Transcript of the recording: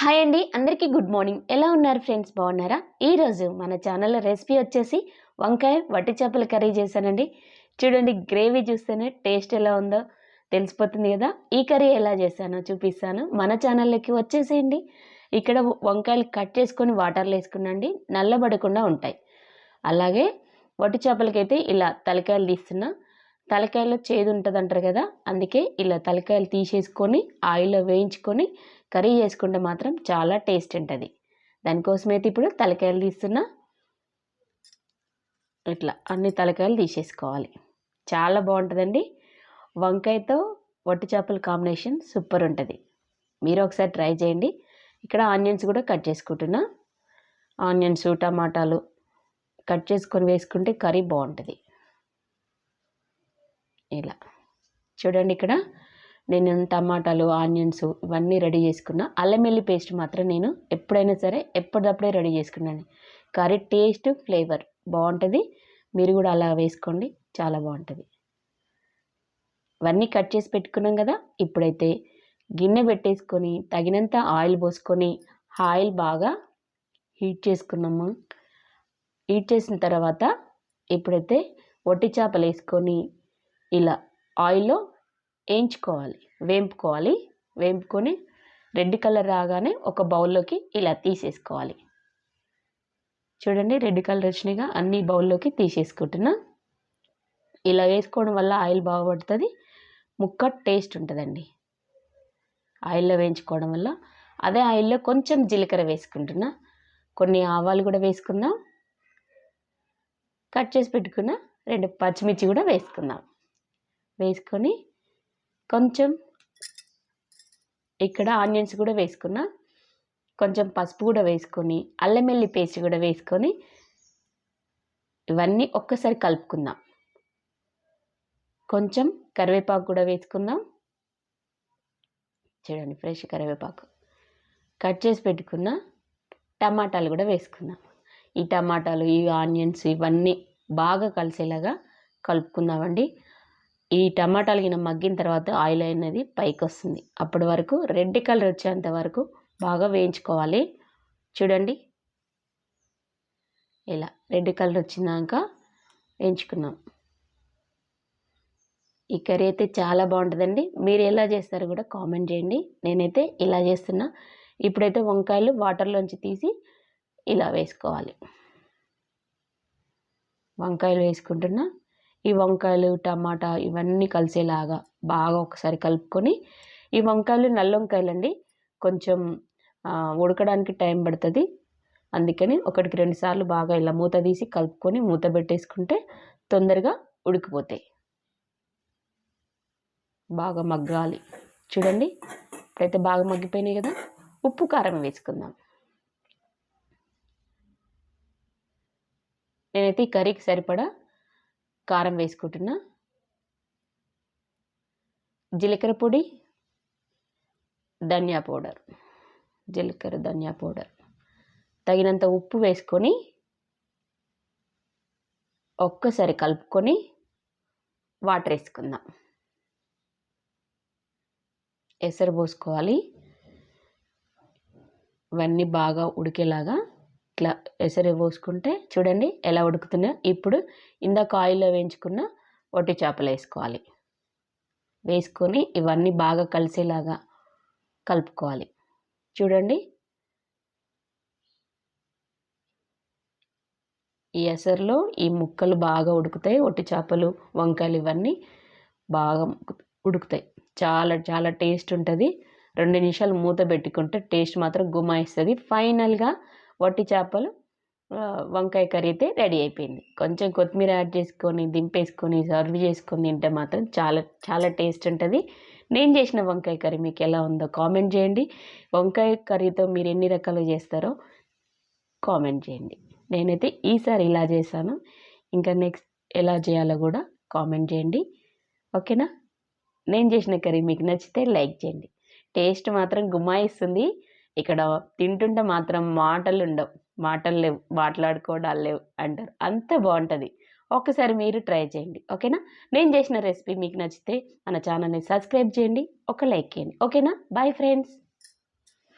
Hi అండి అందరికీ good morning. ఎలా ఉన్నారు ఫ్రెండ్స్? బాగున్నారా? ఈరోజు మన ఛానల్లో రెసిపీ వచ్చేసి వంకాయ వట్టి చేపల కర్రీ చేశానండి. చూడండి గ్రేవీ చూస్తేనే టేస్ట్ ఎలా ఉందో తెలిసిపోతుంది కదా. ఈ కర్రీ ఎలా చేశానో చూపిస్తాను. మన ఛానల్లోకి వచ్చేసేయండి. ఇక్కడ వంకాయలు కట్ చేసుకొని వాటర్లో వేసుకున్నాండి. నల్లబడకుండా ఉంటాయి. అలాగే వట్టి చేపలకైతే ఇలా తలకాయలు తీస్తున్నా. తలకాయలో చేదు ఉంటుంది అంటారు కదా అందుకే ఇలా తలకాయలు తీసేసుకొని ఆయిల్లో వేయించుకొని కర్రీ చేసుకుంటే మాత్రం చాలా టేస్ట్ ఉంటుంది. దానికోసమైతే ఇప్పుడు తలకాయలు తీస్తున్నా ఇట్లా అన్ని తలకాయలు తీసేసుకోవాలి. చాలా బాగుంటుందండి. వంకాయతో వట్టి చేపల కాంబినేషన్ సూపర్ ఉంటుంది. మీరు ఒకసారి ట్రై చేయండి. ఇక్కడ ఆనియన్స్ కూడా కట్ చేసుకుంటున్నా. ఆనియన్స్ టమాటాలు కట్ చేసుకొని వేసుకుంటే కర్రీ బాగుంటుంది. ఇలా. చూడండి ఇక్కడ. నేను టమాటాలు ఆనియన్స్ ఇవన్నీ రెడీ చేసుకున్నా. అల్లం వెల్లి పేస్ట్ మాత్రం నేను ఎప్పుడైనా సరే ఎప్పటిదప్పుడే రెడీ చేసుకున్నాను. కర్రీ టేస్ట్ ఫ్లేవర్ బాగుంటుంది. మీరు కూడా అలా వేసుకోండి. చాలా బాగుంటుంది. ఇవన్నీ కట్ చేసి పెట్టుకున్నాం కదా. ఇప్పుడైతే గిన్నె పెట్టేసుకొని తగినంత ఆయిల్ పోసుకొని ఆయిల్ బాగా హీట్ చేసుకున్నాము. హీట్ చేసిన తర్వాత ఇప్పుడైతే వట్టి చేపలు వేసుకొని ఇలా ఆయిల్లో వేయించుకోవాలి. వేంపుకోవాలి. వేంపుకొని రెడ్ కలర్ రాగానే ఒక బౌల్లోకి ఇలా తీసేసుకోవాలి. చూడండి రెడ్ కలర్ వచ్చినాయిగా అన్ని బౌల్లోకి తీసేసుకుంటున్నా. ఇలా వేసుకోవడం వల్ల ఆయిల్ బాగుపడుతుంది. ముక్క టేస్ట్ ఉంటుందండి. ఆయిల్లో వేయించుకోవడం వల్ల అదే ఆయిల్లో కొంచెం జీలకర్ర వేసుకుంటున్నా. కొన్ని ఆవాలు కూడా వేసుకుందాం. కట్ చేసి పెట్టుకున్న రెండు పచ్చిమిర్చి కూడా వేసుకుందాం. వేసుకొని కొంచెం ఇక్కడ ఆనియన్స్ కూడా వేసుకున్నా. కొంచెం పసుపు కూడా వేసుకొని అల్లం వెల్లి పేస్ట్ కూడా వేసుకొని ఇవన్నీ ఒక్కసారి కలుపుకుందాం. కొంచెం కరివేపాకు కూడా వేసుకుందాం. చూడండి ఫ్రెష్ కరివేపాకు. కట్ చేసి పెట్టుకున్న టమాటాలు కూడా వేసుకుందాం. ఈ టమాటాలు ఈ ఆనియన్స్ ఇవన్నీ బాగా కలిసేలాగా కలుపుకుందామండి. ఈ టమాటాలు గిన మగ్గిన తర్వాత ఆయిల్ అనేది పైకి వస్తుంది అప్పటి వరకు రెడ్ కలర్ వచ్చేంత వరకు బాగా వేయించుకోవాలి. చూడండి. ఇలా రెడ్ కలర్ వచ్చినాక వేయించుకున్నాం. ఈ కర్రీ అయితే చాలా బాగుంటుందండి. మీరు ఎలా చేస్తారో కూడా కామెంట్ చేయండి. నేనైతే ఇలా చేస్తున్నా. ఇప్పుడైతే వంకాయలు వాటర్లోంచి తీసి ఇలా వేసుకోవాలి. వంకాయలు వేసుకుంటున్నా. ఈ వంకాయలు టమాటా ఇవన్నీ కలిసేలాగా బాగా ఒకసారి కలుపుకొని ఈ వంకాయలు నల్ల వంకాయలు అండి కొంచెం ఉడకడానికి టైం పడుతుంది. అందుకని ఒకటికి రెండు సార్లు బాగా ఇలా మూత తీసి కలుపుకొని మూత పెట్టేసుకుంటే తొందరగా ఉడికిపోతాయి. బాగా మగ్గాలి. చూడండి ఇప్పుడైతే బాగా మగ్గిపోయినాయి కదా. ఉప్పు కారం వేసుకుందాం. నేనైతే ఈ కర్రీకి సరిపడా కారం వేసుకుంటున్నా. జీలకర్ర పొడి ధనియా పౌడర్. జీలకర్ర ధనియా పౌడర్. తగినంత ఉప్పు వేసుకొని ఒక్కసారి కలుపుకొని వాటర్ వేసుకుందాం. ఎసరు పోసుకోవాలి. ఇవన్నీ బాగా ఉడికేలాగా ఇట్లా ఎసరు పోసుకుంటే చూడండి ఎలా ఉడుకుతున్నాయో ఇప్పుడు ఇందాక ఆయిల్లో వేయించుకున్న వట్టి చేపలు వేసుకోవాలి. వేసుకొని ఇవన్నీ బాగా కలిసేలాగా కలుపుకోవాలి. చూడండి. ఈ ఎసరులో ఈ ముక్కలు బాగా ఉడుకుతాయి. ఒట్టి చేపలు వంకాయలు ఇవన్నీ బాగా ఉడుకుతాయి. చాలా చాలా టేస్ట్ ఉంటుంది. రెండు నిమిషాలు మూత పెట్టుకుంటే టేస్ట్ మాత్రం గుమాయిస్తుంది. ఫైనల్గా వట్టి చేపలు వంకాయ కర్రీ అయితే రెడీ అయిపోయింది. కొంచెం కొత్తిమీర యాడ్ చేసుకొని దింపేసుకొని సర్వ్ చేసుకొని తింటే మాత్రం చాలా చాలా టేస్ట్ ఉంటుంది. నేను చేసిన వంకాయ కర్రీ మీకు ఎలా ఉందో కామెంట్ చేయండి. వంకాయ కర్రీతో మీరు ఎన్ని రకాలు చేస్తారో కామెంట్ చేయండి. నేనైతే ఈసారి ఇలా చేశాను. ఇంకా నెక్స్ట్ ఎలా చేయాలో కూడా కామెంట్ చేయండి. ఓకేనా? నేను చేసిన కర్రీ మీకు నచ్చితే లైక్ చేయండి. టేస్ట్ మాత్రం గుమాయిస్తుంది ఇక్కడ తింటుంటే మాత్రం మాటలు ఉండవు. మాటలు లేవు. మాట్లాడుకోవడాలు లేవు అంటారు. అంత బాగుంటుంది. ఒకసారి మీరు ట్రై చేయండి. ఓకేనా? నేను చేసిన రెసిపీ మీకు నచ్చితే మన ఛానల్ని సబ్స్క్రైబ్ చేయండి. ఒక లైక్ చేయండి. ఓకేనా? Bye friends